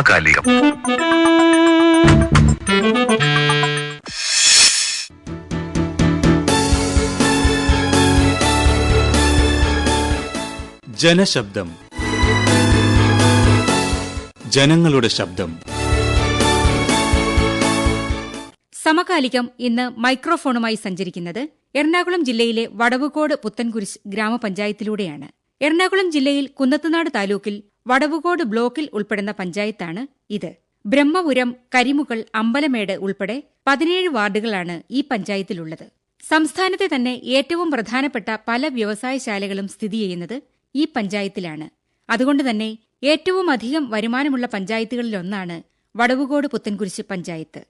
സമകാലികം. ജനശബ്ദം. ജനങ്ങളുടെ ശബ്ദം. സമകാലികം ഇന്ന് മൈക്രോഫോണുമായി സഞ്ചരിക്കുന്നത് എറണാകുളം ജില്ലയിലെ വടവുകോട് പുത്തൻകുരിശ് ഗ്രാമപഞ്ചായത്തിലൂടെയാണ്. എറണാകുളം ജില്ലയിൽ കുന്നത്തുനാട് താലൂക്കിൽ വടവുകോട് ബ്ലോക്കിൽ ഉൾപ്പെടുന്ന പഞ്ചായത്താണ് ഇത്. ബ്രഹ്മപുരം കരിമുകൾ അമ്പലമേട് ഉൾപ്പെടെ പതിനേഴ് വാർഡുകളാണ് ഈ പഞ്ചായത്തിലുള്ളത്. സംസ്ഥാനത്തെ തന്നെ ഏറ്റവും പ്രധാനപ്പെട്ട പല വ്യവസായശാലകളും സ്ഥിതി ചെയ്യുന്നത് ഈ പഞ്ചായത്തിലാണ്. അതുകൊണ്ട് തന്നെ ഏറ്റവും അധികം വരുമാനമുള്ള പഞ്ചായത്തുകളിലൊന്നാണ് വടവുകോട് പുത്തൻകുരിശ് പഞ്ചായത്ത്.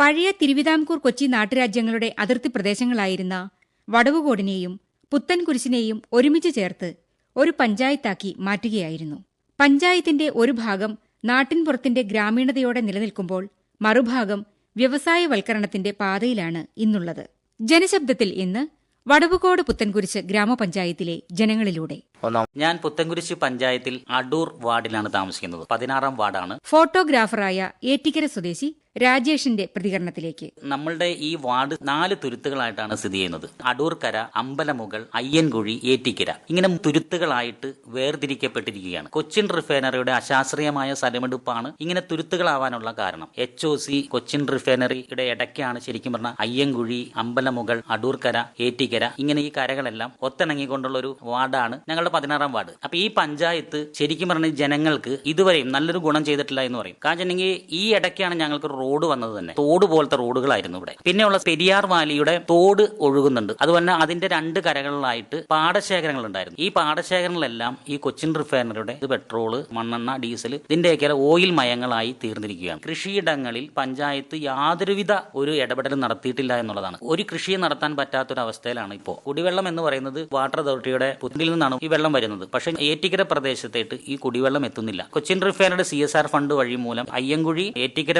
പഴയ തിരുവിതാംകൂർ കൊച്ചി നാട്ടുരാജ്യങ്ങളുടെ അതിർത്തി പ്രദേശങ്ങളായിരുന്ന വടവുകോടിനെയും പുത്തൻകുരിശിനെയും ഒരുമിച്ച് ചേർത്ത് ഒരു പഞ്ചായത്താക്കി മാറ്റുകയായിരുന്നു. പഞ്ചായത്തിന്റെ ഒരു ഭാഗം നാട്ടിൻപുറത്തിന്റെ ഗ്രാമീണതയോടെ നിലനിൽക്കുമ്പോൾ മറുഭാഗം വ്യവസായവൽക്കരണത്തിന്റെ പാതയിലാണ് ഇന്നുള്ളത്. ജനശബ്ദത്തിൽ ഇന്ന് വടവുകോട് പുത്തൻകുരിശ് ഗ്രാമപഞ്ചായത്തിലെ ജനങ്ങളിലൂടെ. ഒന്നാം ഞാൻ പുത്തൻകുരിശ് പഞ്ചായത്തിൽ അടൂർ വാർഡിലാണ് താമസിക്കുന്നത്. പതിനാറാം വാർഡാണ്. ഫോട്ടോഗ്രാഫറായ ഏറ്റിക്കര സ്വദേശി രാജേഷിന്റെ പ്രതികരണത്തിലേക്ക്. നമ്മളുടെ ഈ വാർഡ് നാല് തുരുത്തുകളായിട്ടാണ് സ്ഥിതി ചെയ്യുന്നത്. അടൂർക്കര അമ്പലമുകൾ അയ്യൻകുഴി ഏറ്റിക്കര. ഇങ്ങനെ തുരുത്തുകളായിട്ട് വേർതിരിക്കപ്പെട്ടിരിക്കുകയാണ്. കൊച്ചിൻ റിഫൈനറിയുടെ അശാസ്ത്രീയമായ സ്ഥലമെടുപ്പാണ് ഇങ്ങനെ തുരുത്തുകളാവാനുള്ള കാരണം. എച്ച് ഒ സി കൊച്ചിൻ റിഫൈനറിയുടെ ഇടയ്ക്കാണ് ശരിക്കും പറഞ്ഞാൽ അയ്യൻകുഴി അമ്പലമുകൾ അടൂർക്കര ഏറ്റിക്കര ഇങ്ങനെ ഈ കരകളെല്ലാം ഒത്തിണങ്ങിക്കൊണ്ടുള്ള ഒരു വാർഡാണ് ഞങ്ങളുടെ പതിനാറാം വാർഡ്. അപ്പൊ ഈ പഞ്ചായത്ത് ശരിക്കും പറഞ്ഞാൽ ജനങ്ങൾക്ക് ഇതുവരെയും നല്ലൊരു ഗുണം ചെയ്തിട്ടില്ല എന്ന് പറയും. കാരണം ഈ ഇടയ്ക്കാണ് ഞങ്ങൾക്ക് റോഡ് വന്നത് തന്നെ. തോട് പോലത്തെ റോഡുകളായിരുന്നു ഇവിടെ. പിന്നെയുള്ള പെരിയാർ വാലിയുടെ തോട് ഒഴുകുന്നുണ്ട്. അതുപോലെ അതിന്റെ രണ്ട് കരകളിലായിട്ട് പാടശേഖരങ്ങൾ ഉണ്ടായിരുന്നു. ഈ പാടശേഖരങ്ങളെല്ലാം ഈ കൊച്ചിൻ റിഫൈനറിയുടെ പെട്രോൾ മണ്ണെണ്ണ ഡീസൽ ഇതിന്റെയൊക്കെ ഓയിൽ മയങ്ങളായി തീർന്നിരിക്കുകയാണ്. കൃഷിയിടങ്ങളിൽ പഞ്ചായത്ത് യാതൊരുവിധ ഒരു ഇടപെടലും നടത്തിയിട്ടില്ല എന്നുള്ളതാണ്. ഒരു കൃഷിയെ നടത്താൻ പറ്റാത്തൊരവസ്ഥയിലാണ് ഇപ്പോൾ. കുടിവെള്ളം എന്ന് പറയുന്നത് വാട്ടർ അതോറിറ്റിയുടെ പുറ്റിൽ നിന്നാണ് ഈ വെള്ളം വരുന്നത്. പക്ഷേ ഏറ്റിക്കര പ്രദേശത്തേക്ക് ഈ കുടിവെള്ളം എത്തുന്നില്ല. കൊച്ചിൻ റിഫൈനറുടെ സി എസ് ആർ ഫണ്ട് വഴി മൂലം അയ്യങ്കുഴി ഏറ്റിക്കര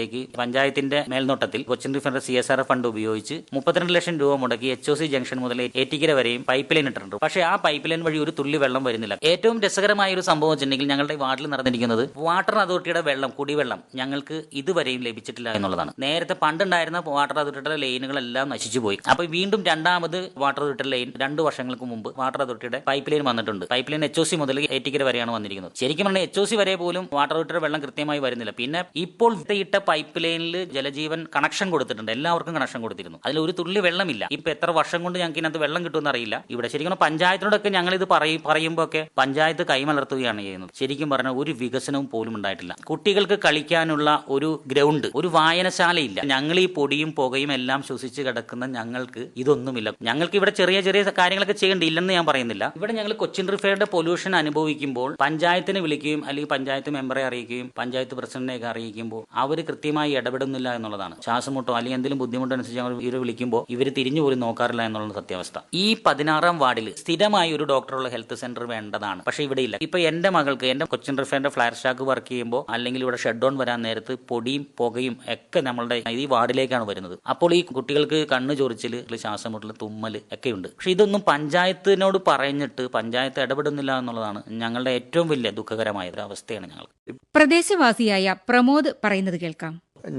പ്രദേശത്തേക്ക് പഞ്ചായത്തിന്റെ മേൽനോട്ടത്തിൽ Cochin refinery C S R fund ഉപയോഗിച്ച് മുപ്പത്തിരണ്ട് ലക്ഷം രൂപ മുടക്കി എച്ച് ഒ സി ജംഗ്ഷൻ മുതൽ ഏറ്റിക്കര വരെയും പൈപ്പ് ലൈൻ ഇട്ടിട്ടുണ്ട്. പക്ഷേ ആ പൈപ്പ് ലൈൻ വഴി ഒരു തുള്ളി വെള്ളം വരുന്നില്ല. ഏറ്റവും രസകരമായ ഒരു സംഭവം വെച്ചിട്ടുണ്ടെങ്കിൽ ഞങ്ങളുടെ വാർഡിൽ നടന്നിരിക്കുന്നത് വാട്ടർ അതോറിറ്റിയുടെ വെള്ളം കുടിവെള്ളം ഞങ്ങൾക്ക് ഇതുവരെയും ലഭിച്ചിട്ടില്ല എന്നുള്ളതാണ്. നേരത്തെ പണ്ടുണ്ടായിരുന്ന വാട്ടർ അതോറിറ്റിയുടെ ലൈനുകളെല്ലാം നശിച്ചു പോയി. അപ്പൊ വീണ്ടും രണ്ടാമത് വാട്ടർ അതോറിറ്റിയുടെ ലൈൻ രണ്ട് വർഷങ്ങൾക്ക് മുമ്പ് വാട്ടർ അതോറിറ്റിയുടെ പൈപ്പ് ലൈൻ വന്നിട്ടുണ്ട്. Pipe line H O C മുതൽ ഏറ്റിക്കര വരെയാണ് വന്നിരിക്കുന്നത്. ശരിക്കും പറഞ്ഞാൽ എച്ച് ഒ സി വരെ പോലും വാട്ടർ അതോറിറ്റിയുടെ വെള്ളം കൃത്യമായി വരുന്നില്ല. പിന്നെ ഇപ്പോൾ ഇട്ട പൈപ്പ് ലൈനിൽ ജലജീവൻ കണക്ഷൻ കൊടുത്തിട്ടുണ്ട്. എല്ലാവർക്കും കണക്ഷൻ കൊടുത്തിരുന്നു. അതിൽ ഒരു തുള്ളി വെള്ളമില്ല. ഇപ്പൊ എത്ര വർഷം കൊണ്ട് ഞങ്ങൾക്ക് ഇതിനകത്ത് വെള്ളം കിട്ടുമെന്ന് അറിയില്ല. ഇവിടെ ശരിക്കും പഞ്ചായത്തിനോടൊക്കെ ഞങ്ങൾ ഇത് പറയും പറയുമ്പോൾ ഒക്കെ പഞ്ചായത്ത് കൈമലർത്തുകയാണ് ചെയ്യുന്നത്. ശരിക്കും പറഞ്ഞാൽ ഒരു വികസനവും പോലും ഉണ്ടായിട്ടില്ല. കുട്ടികൾക്ക് കളിക്കാനുള്ള ഒരു ഗ്രൗണ്ട് ഒരു വായനശാലയില്ല. ഞങ്ങൾ ഈ പൊടിയും പുകയും എല്ലാം ശ്വസിച്ച് കിടക്കുന്ന ഞങ്ങൾക്ക് ഇതൊന്നുമില്ല. ഞങ്ങൾക്ക് ഇവിടെ ചെറിയ ചെറിയ കാര്യങ്ങളൊക്കെ ചെയ്യേണ്ടി ഇല്ലെന്ന് ഞാൻ പറയുന്നില്ല. ഇവിടെ ഞങ്ങൾ കൊച്ചിൻ റിഫയറുടെ പൊല്യൂഷൻ അനുഭവിക്കുമ്പോൾ പഞ്ചായത്തിനെ വിളിക്കുകയും അല്ലെങ്കിൽ പഞ്ചായത്ത് മെമ്പറെ അറിയിക്കുകയും പഞ്ചായത്ത് പ്രസിഡന്റിനെയൊക്കെ അറിയിക്കുമ്പോൾ അവർ കൃത്യമായി ഇടപെടുന്നില്ല എന്നുള്ളതാണ്. ശ്വാസമുട്ടോ അല്ലെങ്കിൽ എന്തെങ്കിലും ബുദ്ധിമുട്ടോ അനുസരിച്ച് ഞങ്ങൾ ഇവർ വിളിക്കുമ്പോൾ ഇവർ തിരിഞ്ഞു പോലും നോക്കാറില്ല എന്നുള്ള സത്യാവസ്ഥ. ഈ പതിനാറാം വാർഡിൽ സ്ഥിരമായി ഒരു ഡോക്ടറുള്ള ഹെൽത്ത് സെന്റർ വേണ്ടതാണ്. പക്ഷേ ഇവിടെ ഇല്ല. ഇപ്പൊ എന്റെ മകൾക്ക് എന്റെ കൊച്ചിൻ റിഫൈനറിന്റെ ഫ്ലയർ ഷാക്ക് വർക്ക് ചെയ്യുമ്പോൾ അല്ലെങ്കിൽ ഇവിടെ ഷട്ട് ഡൗൺ വരാൻ നേരത്ത് പൊടിയും പുകയും ഒക്കെ നമ്മളുടെ ഈ വാർഡിലേക്കാണ് വരുന്നത്. അപ്പോൾ ഈ കുട്ടികൾക്ക് കണ്ണ് ചൊറിച്ചിൽ ശ്വാസം തുമ്മൽ ഒക്കെ ഉണ്ട് പക്ഷെ ഇതൊന്നും പഞ്ചായത്തിനോട് പറഞ്ഞിട്ട് പഞ്ചായത്ത് ഇടപെടുന്നില്ല എന്നുള്ളതാണ് ഞങ്ങളുടെ ഏറ്റവും വലിയ ദുഃഖകരമായ ഒരു അവസ്ഥയാണ് ഞങ്ങൾ പ്രദേശവാസിയായ പ്രമോദ് പറയുന്നത് കേൾക്കാം.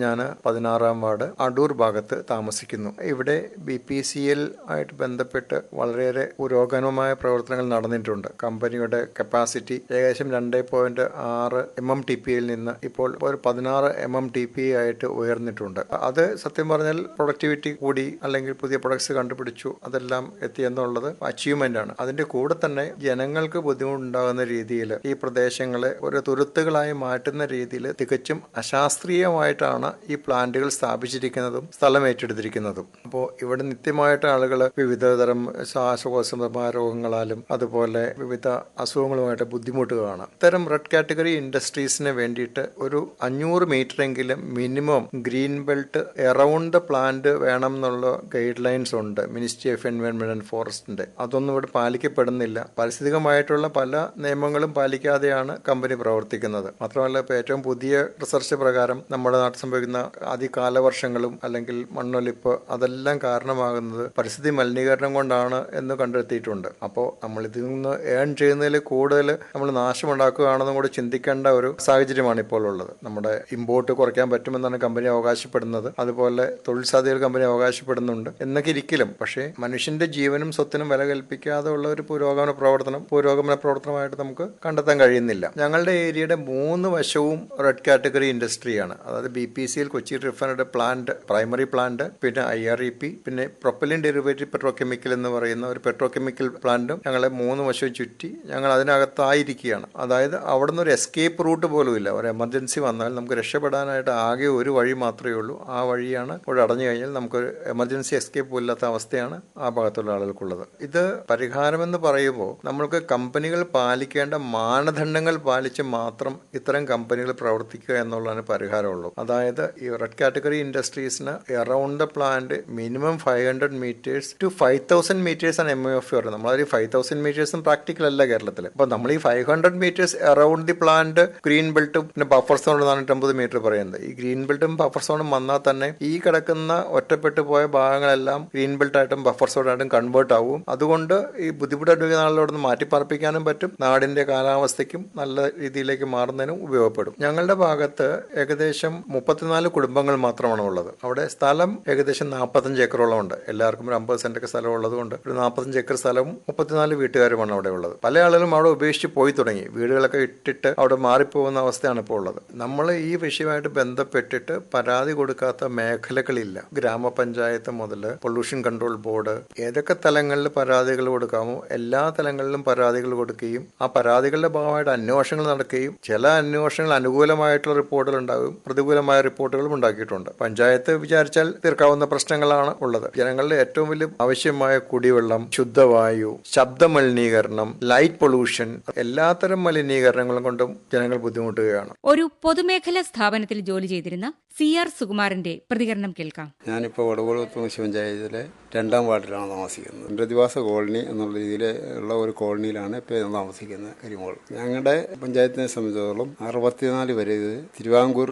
ഞാൻ പതിനാറാം വാർഡ് അടൂർ ഭാഗത്ത് താമസിക്കുന്നു. ഇവിടെ ബി പി സി എൽ ആയിട്ട് ബന്ധപ്പെട്ട് വളരെയേറെ പുരോഗമനമായ പ്രവർത്തനങ്ങൾ നടന്നിട്ടുണ്ട്. കമ്പനിയുടെ കപ്പാസിറ്റി ഏകദേശം രണ്ട് പോയിന്റ് ആറ് എം എം ടി പിയിൽ നിന്ന് ഇപ്പോൾ ഒരു പതിനാറ് എം എം ടി പി ആയിട്ട് ഉയർന്നിട്ടുണ്ട്. അത് സത്യം പറഞ്ഞാൽ പ്രൊഡക്ടിവിറ്റി കൂടി അല്ലെങ്കിൽ പുതിയ പ്രൊഡക്ട്സ് കണ്ടുപിടിച്ചു അതെല്ലാം എത്തി എന്നുള്ളത് അച്ചീവ്മെന്റ് ആണ്. അതിന്റെ കൂടെ തന്നെ ജനങ്ങൾക്ക് ബുദ്ധിമുട്ടുണ്ടാകുന്ന രീതിയിൽ ഈ പ്രദേശങ്ങളെ ഒരു തുരുത്തുകളായി മാറ്റുന്ന രീതിയിൽ തികച്ചും അശാസ്ത്രീയമായിട്ടാണ് ഈ പ്ലാന്റുകൾ സ്ഥാപിച്ചിരിക്കുന്നതും സ്ഥലം ഏറ്റെടുത്തിരിക്കുന്നതും. അപ്പോൾ ഇവിടെ നിത്യമായിട്ട് ആളുകൾ വിവിധതരം ശ്വാസകോശമായ രോഗങ്ങളാലും അതുപോലെ വിവിധ അസുഖങ്ങളുമായിട്ട് ബുദ്ധിമുട്ടുകളാണ് ഇത്തരം റെഡ് കാറ്റഗറി ഇൻഡസ്ട്രീസിന് വേണ്ടിയിട്ട് ഒരു അഞ്ഞൂറ് മീറ്റർ എങ്കിലും minimum green belt around plant വേണം എന്നുള്ള ഗൈഡ് ലൈൻസ് ഉണ്ട് മിനിസ്ട്രി ഓഫ് എൻവയോൺമെന്റ് ആൻഡ് ഫോറസ്റ്റിന്റെ. അതൊന്നും ഇവിടെ പാലിക്കപ്പെടുന്നില്ല. പാരിസ്ഥിതികമായിട്ടുള്ള പല നിയമങ്ങളും പാലിക്കാതെയാണ് കമ്പനി പ്രവർത്തിക്കുന്നത്. മാത്രമല്ല ഇപ്പോൾ ഏറ്റവും പുതിയ റിസർച്ച് പ്രകാരം നമ്മുടെ നാട്ടിൽ സംഭവിക്കുന്ന അതികാലവർഷങ്ങളും അല്ലെങ്കിൽ മണ്ണൊലിപ്പ് അതെല്ലാം കാരണമാകുന്നത് പരിസ്ഥിതി മലിനീകരണം കൊണ്ടാണ് എന്ന് കണ്ടെത്തിയിട്ടുണ്ട്. അപ്പോൾ നമ്മൾ ഇതിൽ നിന്ന് ഏൺ ചെയ്യുന്നതിൽ കൂടുതൽ നമ്മൾ നാശമുണ്ടാക്കുകയാണെന്നും കൂടി ചിന്തിക്കേണ്ട ഒരു സാഹചര്യമാണ് ഇപ്പോൾ ഉള്ളത്. നമ്മുടെ ഇമ്പോർട്ട് കുറയ്ക്കാൻ പറ്റുമെന്നാണ് കമ്പനി അവകാശപ്പെടുന്നത്. അതുപോലെ തൊഴിൽ സാധ്യതകൾ കമ്പനി അവകാശപ്പെടുന്നുണ്ട് എന്നൊക്കെ ഇരിക്കലും. പക്ഷേ മനുഷ്യന്റെ ജീവനും സ്വത്തിനും വില കൽപ്പിക്കാതെ ഉള്ള ഒരു പുരോഗമന പ്രവർത്തനം പുരോഗമന പ്രവർത്തനമായിട്ട് നമുക്ക് കണ്ടെത്താൻ കഴിയുന്നില്ല. ഞങ്ങളുടെ ഏരിയയുടെ മൂന്ന് വശവും റെഡ് കാറ്റഗറി ഇൻഡസ്ട്രിയാണ് അതായത് ബി പി സിയിൽ കൊച്ചി റിഫൈനറിയുടെ പ്ലാന്റ് പ്രൈമറി പ്ലാന്റ് പിന്നെ ഐ ആർ ഇ പി പിന്നെ പ്രൊപ്പലിൻ ഡെറിവേറ്റീവ് പെട്രോകെമിക്കൽ എന്ന് പറയുന്ന ഒരു പെട്രോകെമിക്കൽ പ്ലാന്റും ഞങ്ങളെ മൂന്ന് വശവും ചുറ്റി ഞങ്ങൾ അതിനകത്തായിരിക്കുകയാണ്. അതായത് അവിടെ നിന്ന് ഒരു എസ്കേപ്പ് റൂട്ട് പോലും ഇല്ല. ഒരു എമർജൻസി വന്നാൽ നമുക്ക് രക്ഷപ്പെടാനായിട്ട് ആകെ ഒരു വഴി മാത്രമേ ഉള്ളൂ. ആ വഴിയാണ് ഇവിടെ അടഞ്ഞു കഴിഞ്ഞാൽ നമുക്കൊരു എമർജൻസി എസ്കേപ്പ് ഇല്ലാത്ത അവസ്ഥയാണ് ആ ഭാഗത്തുള്ള ആളുകൾക്കുള്ളത്. ഇത് പരിഹാരമെന്ന് പറയുമ്പോൾ നമ്മൾക്ക് കമ്പനികൾ പാലിക്കേണ്ട മാനദണ്ഡങ്ങൾ പാലിച്ച് മാത്രം ഇത്തരം കമ്പനികൾ പ്രവർത്തിക്കുക എന്നുള്ളതാണ് പരിഹാരമുള്ളൂ. അതായത് ഈ red category ഇൻഡസ്ട്രീസിന് around the plant minimum five hundred meters to five thousand meters ആണ് എം എഫ് പറയുന്നത്. നമ്മളൊരു ഫൈവ് തൗസൻഡ് മീറ്റേഴ്സും പ്രാക്ടിക്കൽ അല്ല കേരളത്തിൽ അപ്പോൾ നമ്മൾ ഈ five hundred meters around the plant green ബെൽറ്റും പിന്നെ ബഫർ സോൺ നാനൂറ്റമ്പത് മീറ്റർ പറയുന്നത്. ഈ ഗ്രീൻ ബെൽറ്റും ബഫർ സോണും വന്നാൽ തന്നെ ഈ കിടക്കുന്ന ഒറ്റപ്പെട്ടു പോയ ഭാഗങ്ങളെല്ലാം ഗ്രീൻ ബെൽറ്റായിട്ടും ബഫർ സോൺ ആയിട്ടും കൺവേർട്ട് ആവും. അതുകൊണ്ട് ഈ ബുദ്ധിമുട്ട് അനുഭവിക്കുന്ന ആളുകളോട് മാറ്റി പാർപ്പിക്കാനും പറ്റും. നാടിന്റെ കാലാവസ്ഥയ്ക്കും നല്ല രീതിയിലേക്ക് മാറുന്നതിനും ഉപയോഗപ്പെടും. ഞങ്ങളുടെ ഭാഗത്ത് ഏകദേശം മുപ്പത്തിനാല് കുടുംബങ്ങൾ മാത്രമാണ് ഉള്ളത്. അവിടെ സ്ഥലം ഏകദേശം നാൽപ്പത്തഞ്ച് ഏക്കറോളം ഉണ്ട് എല്ലാവർക്കും ഒരു അമ്പത് സെന്റ് ഒക്കെ സ്ഥലം ഉള്ളതുകൊണ്ട് ഒരു നാൽപ്പത്തഞ്ച് ഏക്കർ സ്ഥലവും മുപ്പത്തിനാല് വീട്ടുകാരുമാണ് അവിടെ ഉള്ളത്. പല ആളുകളും അവിടെ ഉപേക്ഷിച്ച് പോയി തുടങ്ങി. വീടുകളൊക്കെ ഇട്ടിട്ട് അവിടെ മാറിപ്പോകുന്ന അവസ്ഥയാണ് ഇപ്പോൾ ഉള്ളത്. നമ്മൾ ഈ വിഷയമായിട്ട് ബന്ധപ്പെട്ടിട്ട് പരാതി കൊടുക്കാത്ത മേഖലകളില്ല. ഗ്രാമപഞ്ചായത്ത് മുതൽ പൊല്യൂഷൻ കൺട്രോൾ ബോർഡ് ഏതൊക്കെ തലങ്ങളിൽ പരാതികൾ കൊടുക്കാമോ എല്ലാ തലങ്ങളിലും പരാതികൾ കൊടുക്കുകയും ആ പരാതികളുടെ ഭാഗമായിട്ട് അന്വേഷണങ്ങൾ നടക്കുകയും ചില അന്വേഷണങ്ങൾ അനുകൂലമായിട്ടുള്ള റിപ്പോർട്ടുകൾ ഉണ്ടാകും. പ്രതികൂലമായ റിപ്പോർട്ടുകളും ഉണ്ടാക്കിയിട്ടുണ്ട്. പഞ്ചായത്ത് വിചാരിച്ചാൽ തീർക്കാവുന്ന പ്രശ്നങ്ങളാണ് ഉള്ളത്. ജനങ്ങളുടെ ഏറ്റവും വലിയ ആവശ്യമായ കുടിവെള്ളം ശുദ്ധവായു ശബ്ദ മലിനീകരണം ലൈറ്റ് പൊല്യൂഷൻ എല്ലാത്തരം മലിനീകരണങ്ങളും കൊണ്ടും ജനങ്ങൾ ബുദ്ധിമുട്ടുകയാണ്. ഒരു പൊതുമേഖലാ സ്ഥാപനത്തിൽ ജോലി ചെയ്തിരുന്ന സി ആർ സുകുമാരന്റെ പ്രതികരണം കേൾക്കാം. ഞാനിപ്പോൾ വടകുളത്ത് പഞ്ചായത്തിലെ രണ്ടാം വാർഡിലാണ് താമസിക്കുന്നത്. പ്രതിവാസ കോളനി എന്നുള്ള രീതിയിൽ ഉള്ള ഒരു കോളനിയിലാണ് ഇപ്പോൾ ഞാൻ താമസിക്കുന്നത് കരിമോൾ. ഞങ്ങളുടെ പഞ്ചായത്തിനെ സംബന്ധിച്ചിടത്തോളം അറുപത്തിനാല് വരെ ഇത് തിരുവാങ്കൂർ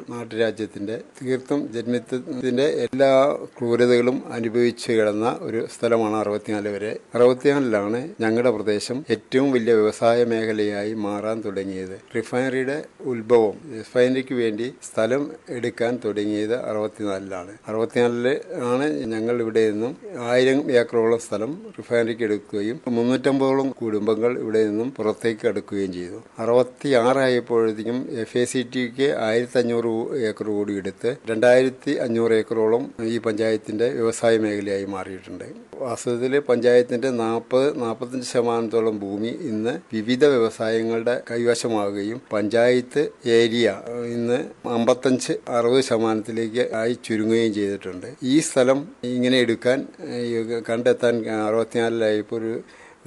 നാട്ടുരാജ്യത്തിന്റെ തീർത്തും ജന്മത്തിന്റെ എല്ലാ ക്രൂരതകളും അനുഭവിച്ചു കിടന്ന ഒരു സ്ഥലമാണ് അറുപത്തിനാല് വരെ. അറുപത്തിനാലിലാണ് ഞങ്ങളുടെ പ്രദേശം ഏറ്റവും വലിയ വ്യവസായ മേഖലയായി മാറാൻ തുടങ്ങിയത്. റിഫൈനറിയുടെ ഉത്ഭവം റിഫൈനറിക്ക് വേണ്ടി സ്ഥലം എടുക്കാൻ തുടങ്ങിയത് അറുപത്തിനാലിലാണ്. അറുപത്തിനാലിൽ ആണ് ഞങ്ങൾ ഇവിടെ നിന്നും ആയിരം ഏക്കറോളം സ്ഥലം റിഫൈനറിക്ക് എടുക്കുകയും മുന്നൂറ്റമ്പതോളം കുടുംബങ്ങൾ ഇവിടെ നിന്നും പുറത്തേക്ക് എടുക്കുകയും ചെയ്തു. അറുപത്തി ആറായപ്പോഴത്തേക്കും എഫ് എ സി ടിക്ക് ആയിരത്തി അഞ്ഞൂറ് ഏക്കർ കൂടി എടുത്ത് രണ്ടായിരത്തി അഞ്ഞൂറ് ഏക്കറോളം ഈ പഞ്ചായത്തിന്റെ വ്യവസായ മേഖലയായി മാറിയിട്ടുണ്ട്. വാസ്തവത്തിൽ പഞ്ചായത്തിന്റെ നാൽപ്പത് നാൽപ്പത്തഞ്ച് ശതമാനത്തോളം ഭൂമി ഇന്ന് വിവിധ വ്യവസായങ്ങളുടെ കൈവശമാവുകയും പഞ്ചായത്ത് ഏരിയ ഇന്ന് അമ്പത്തഞ്ച് അറുപത് ശതമാനത്തിലേക്ക് ആയി ചുരുങ്ങുകയും ചെയ്തിട്ടുണ്ട്. ഈ സ്ഥലം ഇങ്ങനെ എടുക്കാൻ കണ്ടെത്താൻ അറുപത്തിനാലിലായപ്പോൾ ഒരു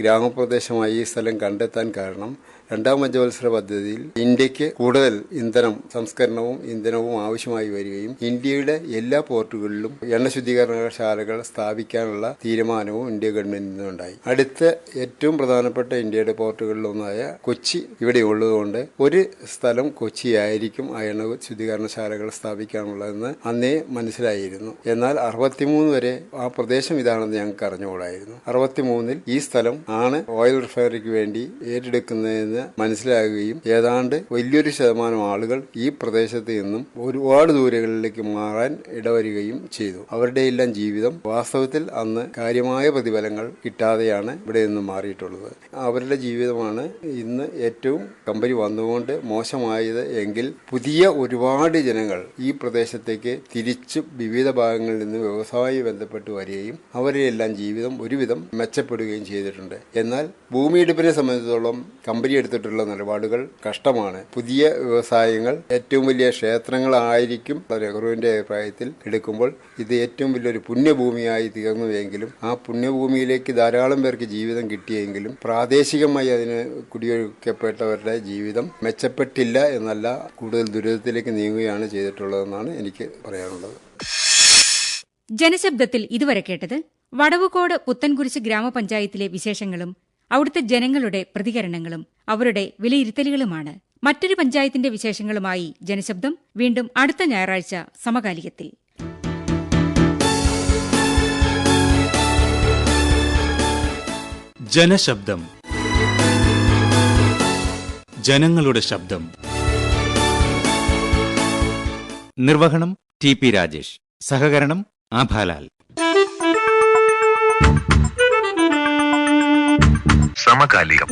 ഗ്രാമപ്രദേശമായി ഈ സ്ഥലം കണ്ടെത്താൻ കാരണം രണ്ടാം പഞ്ചവത്സര പദ്ധതിയിൽ ഇന്ത്യയ്ക്ക് കൂടുതൽ ഇന്ധനം സംസ്കരണവും ഇന്ധനവും ആവശ്യമായി വരികയും ഇന്ത്യയുടെ എല്ലാ പോർട്ടുകളിലും എണ്ണ ശുദ്ധീകരണശാലകൾ സ്ഥാപിക്കാനുള്ള തീരുമാനവും ഇന്ത്യ ഗവൺമെന്റിൽ നിന്നുണ്ടായി. അടുത്ത ഏറ്റവും പ്രധാനപ്പെട്ട ഇന്ത്യയുടെ പോർട്ടുകളിലൊന്നായ കൊച്ചി ഇവിടെ ഉള്ളതുകൊണ്ട് ഒരു സ്ഥലം കൊച്ചിയായിരിക്കും ആ എണ്ണ ശുദ്ധീകരണശാലകൾ സ്ഥാപിക്കാനുള്ളതെന്ന് അന്നേ മനസ്സിലായിരുന്നു. എന്നാൽ അറുപത്തിമൂന്ന് വരെ ആ പ്രദേശം ഇതാണെന്ന് ഞങ്ങൾക്ക് അറിഞ്ഞുകൂടായിരുന്നു. അറുപത്തിമൂന്നിൽ ഈ സ്ഥലം ആണ് ഓയിൽ റിഫൈനറിക്ക് വേണ്ടി ഏറ്റെടുക്കുന്നതെന്ന് മനസ്സിലാകുകയും ഏതാണ്ട് വലിയൊരു ശതമാനം ആളുകൾ ഈ പ്രദേശത്ത് നിന്നും ഒരുപാട് ദൂരങ്ങളിലേക്ക് മാറാൻ ഇടവരികയും ചെയ്തു. അവരുടെ എല്ലാം ജീവിതം വാസ്തവത്തിൽ അന്ന് കാര്യമായ പ്രതിഫലങ്ങൾ കിട്ടാതെയാണ് ഇവിടെ നിന്ന് മാറിയിട്ടുള്ളത്. അവരുടെ ജീവിതമാണ് ഇന്ന് ഏറ്റവും കമ്പനി വന്നുകൊണ്ട് മോശമായത് എങ്കിൽ പുതിയ ഒരുപാട് ജനങ്ങൾ ഈ പ്രദേശത്തേക്ക് തിരിച്ച് വിവിധ ഭാഗങ്ങളിൽ നിന്ന് വ്യവസായവുമായി ബന്ധപ്പെട്ട് വരികയും അവരുടെ എല്ലാം ജീവിതം ഒരുവിധം മെച്ചപ്പെടുകയും ചെയ്തിട്ടുണ്ട്. എന്നാൽ ഭൂമിയെടുപ്പിനെ സംബന്ധിച്ചിടത്തോളം കമ്പനി എടുത്തിട്ടുള്ള നിലപാടുകൾ കഷ്ടമാണ്. പുതിയ വ്യവസായങ്ങൾ ഏറ്റവും വലിയ ക്ഷേത്രങ്ങളായിരിക്കും നെഹ്റുവിന്റെ അഭിപ്രായത്തിൽ എടുക്കുമ്പോൾ ഇത് ഏറ്റവും വലിയൊരു പുണ്യഭൂമിയായി തീർന്നുവെങ്കിലും ആ പുണ്യഭൂമിയിലേക്ക് ധാരാളം പേർക്ക് ജീവിതം കിട്ടിയെങ്കിലും പ്രാദേശികമായി അതിന് കുടിയൊഴിക്കപ്പെട്ടവരുടെ ജീവിതം മെച്ചപ്പെട്ടില്ല എന്നല്ല കൂടുതൽ ദുരിതത്തിലേക്ക് നീങ്ങുകയാണ് ചെയ്തിട്ടുള്ളതെന്നാണ് എനിക്ക് പറയാനുള്ളത്. ജനശബ്ദത്തിൽ ഇതുവരെ കേട്ടത് വടവുകോട് പുത്തൻകുരിശ് ഗ്രാമപഞ്ചായത്തിലെ വിശേഷങ്ങളും അവിടുത്തെ ജനങ്ങളുടെ പ്രതികരണങ്ങളും അവരുടെ വിലയിരുത്തലുകളുമാണ്. മറ്റൊരു പഞ്ചായത്തിന്റെ വിശേഷങ്ങളുമായി ജനശബ്ദം. വീണ്ടും അടുത്ത ഞായറാഴ്ച സമകാലികത്തിൽ. ജനശബ്ദം. ജനങ്ങളുടെ ശബ്ദം. നിർവഹണം ടി പി രാജേഷ്. സഹകരണം ആഭാലാൽ. സമകാലികം.